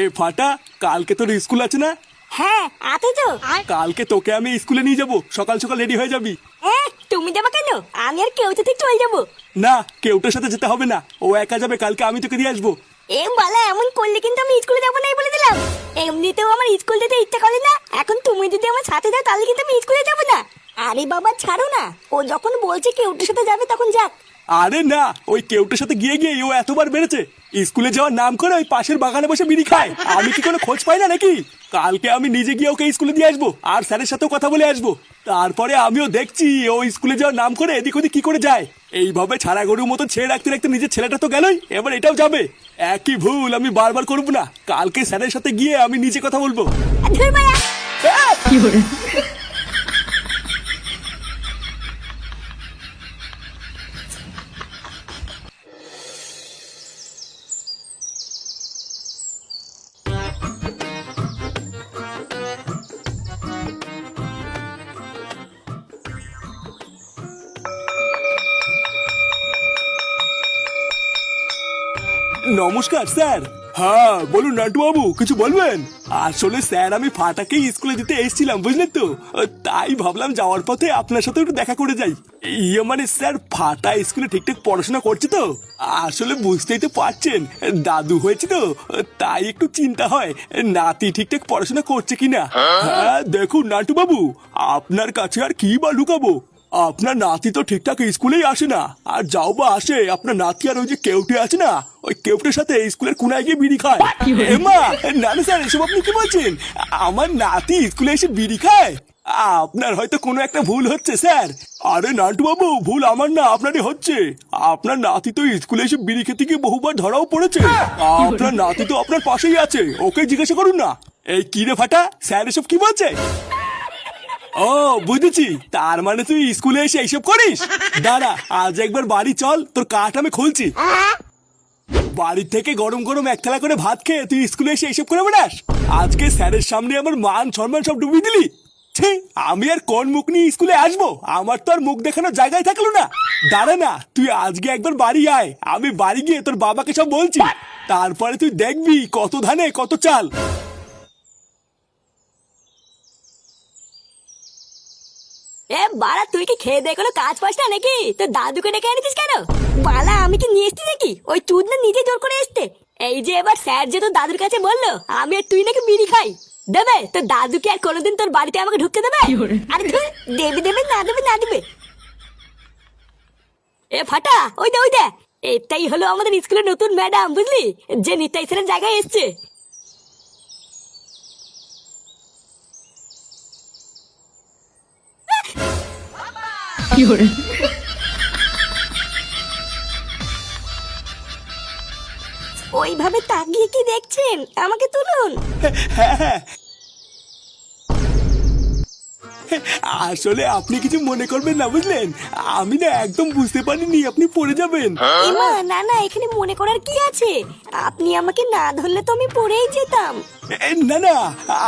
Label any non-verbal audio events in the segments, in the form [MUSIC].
এ ফাটা কালকে তোর স্কুল আছে না? হ্যাঁ আছে তো। কালকে তোকে আমি স্কুলে নিয়ে যাব। সকাল সকাল রেডি হয়ে যাবি। তুমি যাবা কেন? আমি আর কেউ চলে যাব। না কেউটার সাথে যেতে হবে না। ও একা যাবে কালকে আমি তোকে দিয়ে আসব। এ বালা এমন করলে কিন্তু আমি স্কুলে যাব নাই বলে দিলাম। এমনিতেও আমার স্কুল যেতে ইচ্ছা করে না। এখন তুমি যদি আমার সাথে যাও তাহলে কিন্তু আমি স্কুলে যাব না। আরে বাবা ছাড়ো না। ও যখন বলছে কেউটার সাথে যাবে তখন যাক। আরে না ওই কেউটার সাথে গিয়ে গিয়ে ও এতবার বেড়েছে। স্কুলে যাওয়ার নাম করে ওই পাশের বাগানে বসে বিড়ি খায়। আমি কি কোনো খোঁজ পাই না নাকি? কালকে আমি নিজে গিয়ে ওকে স্কুলে দিয়ে আসব আর স্যারের সাথেও কথা বলে আসব। তারপরে আমিও দেখছি ও স্কুলে যাওয়ার নাম করে এদিক ওদিক কি করে যায়। এইভাবে ছাড়া গরুর মতো ছেড়ে রাখতে রাখতে নিজের ছেলেটা তো গেলই। এবার এটাও যাবে। একই ভুল আমি বারবার করব না। কালকে স্যারের সাথে গিয়ে আমি নিজে কথা বলব। ধুর নমস্কার স্যার। হ্যাঁ বলুন নাটু বাবু কিছু বলবেন? আসলে স্যার আমি ফাটাকে স্কুলে দিতে এসেছিলাম বুঝলেন তো? তাই ভাবলাম যাওয়ার পথে আপনার সাথে একটু দেখা করে যাই। ইয়ে মানে স্যার ফাটা স্কুলে ঠিকঠাক পড়াশোনা করছে তো? আসলে বুঝতেই তো পারছেন দাদু হয়েছে তো? তাই একটু চিন্তা হয় নাতি ঠিকঠাক পড়াশোনা করছে কিনা? হ্যাঁ? দেখুন নাটু বাবু আপনার কাছে আর কি বা লুকাবো? আপনার নাতি তো ঠিকঠাক স্কুলেই আসে না। আর যাও বা আসে আপনার নাতি আর ওই যে কেউটে আছে না ওই কেউটের সাথে স্কুলের কোনায় গিয়ে বিড়ি খায়। এমা না না স্যার এসব আপনি কি বলছেন? আমার নাতি স্কুলে এসে বিড়ি খায়? আপনার হয়তো কোনো একটা ভুল হচ্ছে স্যার। আরে নান্টু বাবু ভুল আমার না আপনারই হচ্ছে। আপনার নাতি তো স্কুলে এসে বিড়ি খেতে গিয়ে বহুবার ধরাও পড়েছে। আপনার নাতি তো আপনার পাশেই আছে ওকে জিজ্ঞাসা করুন না। এই কি রে ফাটা? স্যার এসব কি বলছে? ও, বুঝেছি। তার মানে তুই স্কুলে এসে এইসব করিস? দাঁড়া, আজ একবার বাড়ি চল, তোর কাঠ আমি খুলছি। বাড়ি থেকে গরম গরম এক থালা করে ভাত খেয়ে তুই স্কুলে এসে এইসব করে বেড়াস। আজকে স্যারের সামনে আমার মান সম্মান সব ডুবিয়ে দিলি। ছি, আমি আর কোন মুখ নিয়ে স্কুলে আসব? আমার তো আর মুখ দেখানোর জায়গায় থাকল না। দাঁড়া না, তুই আজকে একবার বাড়ি আয়। আমি বাড়ি গিয়ে তোর বাবাকে সব বলছি। তারপরে তুই দেখবি কত ধানে, কত চাল। এ বাড়া তুই কি খেয়ে দিয়ে কোনো কাজ পাস না নাকি? তোর দাদুকে ডেকে এনেছিস কেন? বালা আমি কি নিয়ে এসছি নাকি? ওই চুদ না নিজে জোর করে এসছে। এই যে এবার স্যার যে তোর দাদুর কাছে বলল আমি আর তুই নাকি বিড়ি খাই। দেবে? তোর দাদুকে আর কোনোদিন তোর বাড়িতে আমাকে ঢুকতে দেবে? আরে দেবে দেবে না দেবে না দেবে। এ ফাটা ওই দে ওই দে। এটাই হলো আমাদের স্কুলের নতুন ম্যাডাম বুঝলি? যে নিতাই স্যারের জায়গায় এসছে। [LAUGHS] ওইভাবে তাকিয়ে কি দেখছেন? আমাকে তুলুন। আসলে আপনি কিছু মনে করবেন না বুঝলেন? আমি না একদম বুঝতে পারিনি আপনি পড়ে যাবেন। এমা না না এখানে মনে করার কি আছে? আপনি আমাকে না ধরলে তো আমি পড়েই যেতাম। না না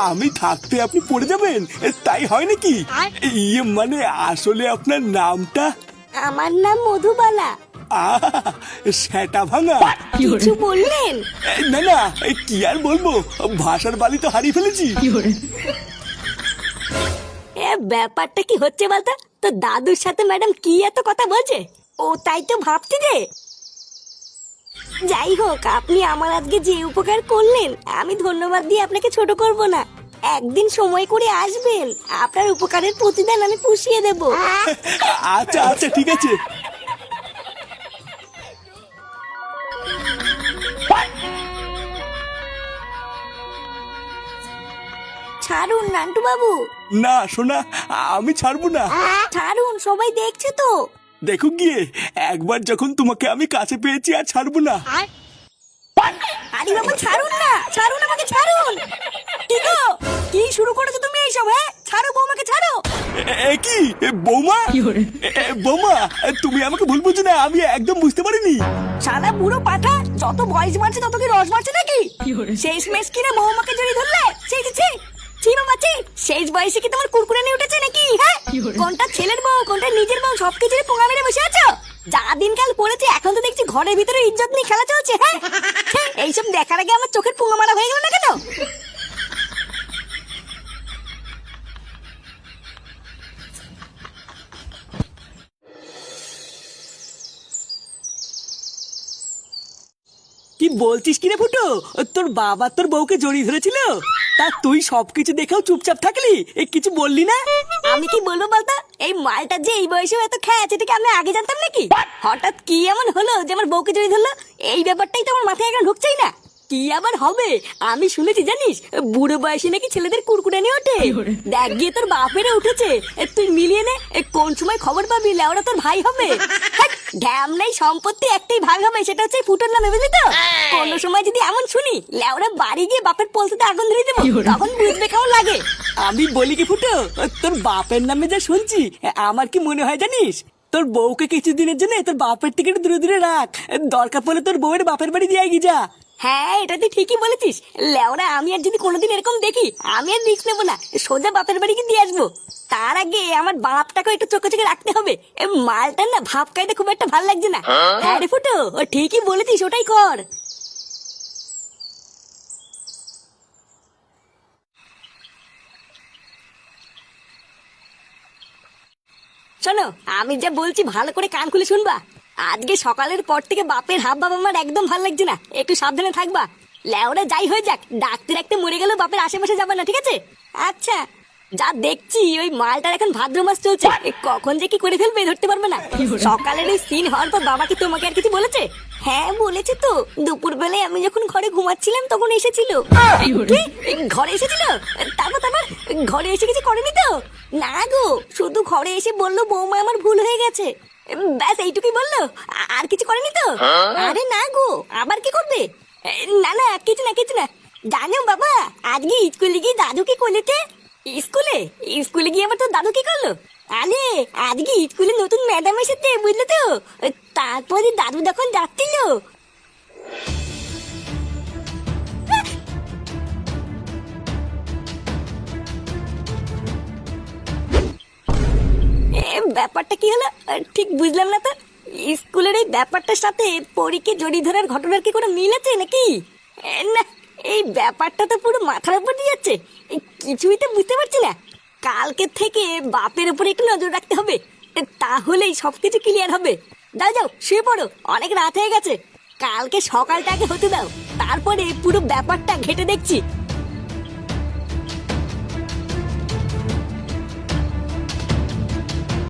আমি থাকতে আপনি পড়ে যাবেন তাই হয় নাকি? ইয়ে মানে আসলে আপনার নামটা? আমার নাম মধুবালা। আহ, সেটা ভাঙা। কিছু বললেন? না না কি আর বলব? ভাষার বালি তো হারিয়ে ফেলেছি। ব্যাপারটা কি হচ্ছে বলতো? তো দাদুর সাথে ম্যাডাম কি এত কথা বলছে? ও তাই তো ভাবছি যে। যাই হোক, আপনি আমার আজকে যে উপকার করলেন, আমি ধন্যবাদ দিয়ে আপনাকে ছোট করব না। একদিন সময় করে আসবেন। আপনার উপকারের প্রতিদান আমি পুষিয়ে দেব। আচ্ছা আচ্ছা ঠিক আছে। ছাড়ুন নান্টু বাবু না শোনা আমি ছাড়বো না। ছাড়ুন সবাই দেখছে তো। দেখো গিয়ে একবার যখন তোমাকে আমি কাছে পেয়েছি আর ছাড়বো না। আরে বাবা ছাড়ুন না ছাড়ুন আমাকে ছাড়ুন। কি গো? কি শুরু করেছ তুমি এইসব হ্যাঁ? ছাড়ো বৌমাকে ছাড়ো। এ- কি? এ, বৌমা? বৌমা তুমি আমাকে ভুল বুঝছ না আমি একদম বুঝতে পারিনি। সাদা বুড়ো পাঠা যত বয়স বাড়ছে তত কি রস বাড়ছে নাকি? শেষ মেশ কিনা বৌমাকে জড়িয়ে ধরলে? সেই যে ছি শেষ বয়সে কি তোমার উঠেছে নাকি? হ্যাঁ? কোনটা ছেলের বউ কোনটা নিজের বউ পোঙা মেরে বসে আছো? যা দিনকাল পড়েছে এখন তো দেখছি ঘরের ভিতরে ইজ্জত নিয়ে খেলা চলছে হ্যাঁ? এইসব দেখার আগে আমার চোখের পুঙ্গা মারা হয়ে গেল না কেন? কি বলছিস কি রে ফুটো? তোর বাবা তোর বউকে জড়িয়ে ধরেছিল? তা তুই সবকিছু দেখেও চুপচাপ থাকলি? এ কিছু বললি না? আমি কি বলব বলতো? এই মালটা যে এই বয়সে এত খেয়ে আছে এটাকে আমি আগে জানতাম নাকি? হঠাৎ কি এমন হলো যে আমার বউকে জড়িয়ে ধরলো? এই ব্যাপারটাই তো আমার মাথায় এখন ঢুকছেই না। কি আবার হবে? আমি শুনেছি জানিস? বুড়ো বয়সে নাকি ছেলেদের কুরকুরানি ওঠে। দেখ গিয়ে তোর বাপেরে উঠেছে। তুই মিলিয়ে নে। এ, কোন সময় খবর পাবি? লেওরা তোর ভাই হবে। [LAUGHS] ড্যাম নেই সম্পত্তি একটাই ভাগ হবে সেটা হচ্ছে এই ফুটোর নামে বুঝলি তো? কোন সময় যদি এমন শুনি লেওরা বাড়ি গিয়ে বাপের পলতে আগুন ধরে দেবো তখন বুঝবে কেমন লাগে। আমি বলি কি ফুটো তোর বাপের নামে যা শুনছি আমার কি মনে হয় জানিস? তোর বউকে কিছুদিনের জন্য তোর বাপের থেকে একটু দূরে দূরে রাখ দরকার পড়লে তোর বউয়ের বাপের বাড়ি দিয়ে গিয়ে যা। হ্যাঁ এটা তুই ঠিকই বলেছিস। লেওরা আমি আর যদি কোনোদিন এরকম দেখি আমি আর রিস্ক নেব না। সোজা বাপের বাড়ি গিয়ে দিয়ে আসব। তার আগে আমার বাপটাকে একটু চোখে চোখে রাখতে হবে। না ভাব খুব একটা ভালো লাগছে না। হ্যাঁ রে ফুটো ও ঠিকই বলেছিস ওটাই কর। শোনো আমি যা বলছি ভালো করে কান খুলে শুনবা। আজকে সকালের পর থেকে বাপের হাব বাবা আমার একদম ভালো লাগছে না। একটু সাবধানে থাকবা। লেওরা যাই হয়ে যাক ডাক্তার একটা মরে গেলেও বাপের আশেপাশে যাবে না, ঠিক আছে? আচ্ছা যা দেখছি, ওই মালটার এখন ভাদ্র মাস চলছে। কখন যে কি করে ফেলবে ধরতে পারবে না। সকালের ওই সিন হওয়ার পর বাবা কি তোমাকে আর কিছু বলেছে? হ্যাঁ বলেছে তো। দুপুর বেলায় আমি যখন ঘরে ঘুমাচ্ছিলাম, তখন এসেছিল। ঘরে এসেছিল? তারপর তারপর ঘরে এসে কিছু করেনি তো? না গো, শুধু ঘরে এসে বলল, বৌমা, আমার ভুল হয়ে গেছে। ব্যাস এইটুকুই বলল। আর কিছু করেনি তো? আরে না গো আবার কি করবে? না না কিছু না কিছু না। জানো বাবা আজকে স্কুলে গিয়ে দাদু কি করেছে স্কুলে? স্কুলে গিয়ে আবার তোর দাদু কি করল? আরে আজকে স্কুলে নতুন ম্যাডাম এসেছে বুঝলে তো? তারপরে দাদু যখন যাচ্ছিল ব্যাপারটা কি হলো? ঠিক বুঝলাম না তো। স্কুলের এই ব্যাপারটার সাথে পরীকে জড়িয়ে ধরার ঘটনার কি কোনো মিল আছে নাকি? না, এই ব্যাপারটা তো পুরো মাথার উপর দিয়ে যাচ্ছে। কিছুই তো বুঝতে পারছি না। কালকে থেকে বাপের উপরে একটু নজর রাখতে হবে। তাহলেই সবকিছু ক্লিয়ার হবে। যাও যাও, শুয়ে পড়ো। অনেক রাত হয়ে গেছে। কালকে সকালটা আগে হতে দাও। তারপরে পুরো ব্যাপারটা ঘেটে দেখছি।